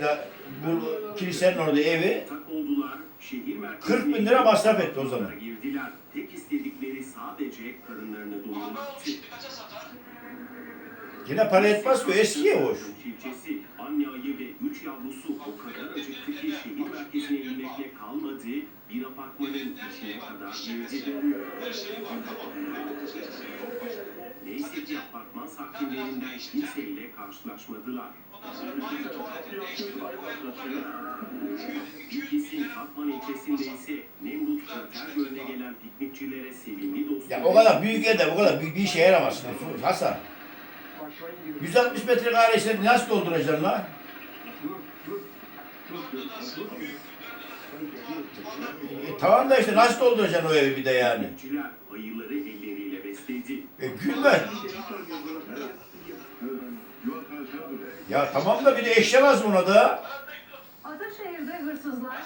da bu kilisenin orada evi Tak oldular. Şehir 40 bin lira masraf etti o zaman. Girdiler. Tek istedikleri sadece karınlarını doyurmaktı. Yine para etmez ki o eski ev hoş. Çiftçisi, anne ayı ve üç yavrusu o kadar acıktı ki şehir merkezine inmekle kalmadı. Bir apartmanın içine kadar girdi. Apartman sakinlerinden kimseyle karşılaşmadılar. İkisi Katman ilçesinde ise Nemrut Krater Gölü'ne gelen piknikçilere sevimli dostları... Ya o kadar büyük yerde o kadar büyük bir işe yaramaz. Hasan. 160 metre karesini nasıl dolduracaksın la? E, tamam da işte nasıl dolduracaksın o evi bir de yani? Ayıları. E, gülme. Ya tamam da bir de eşya lazım ona da. Ataşehir'de hırsızlar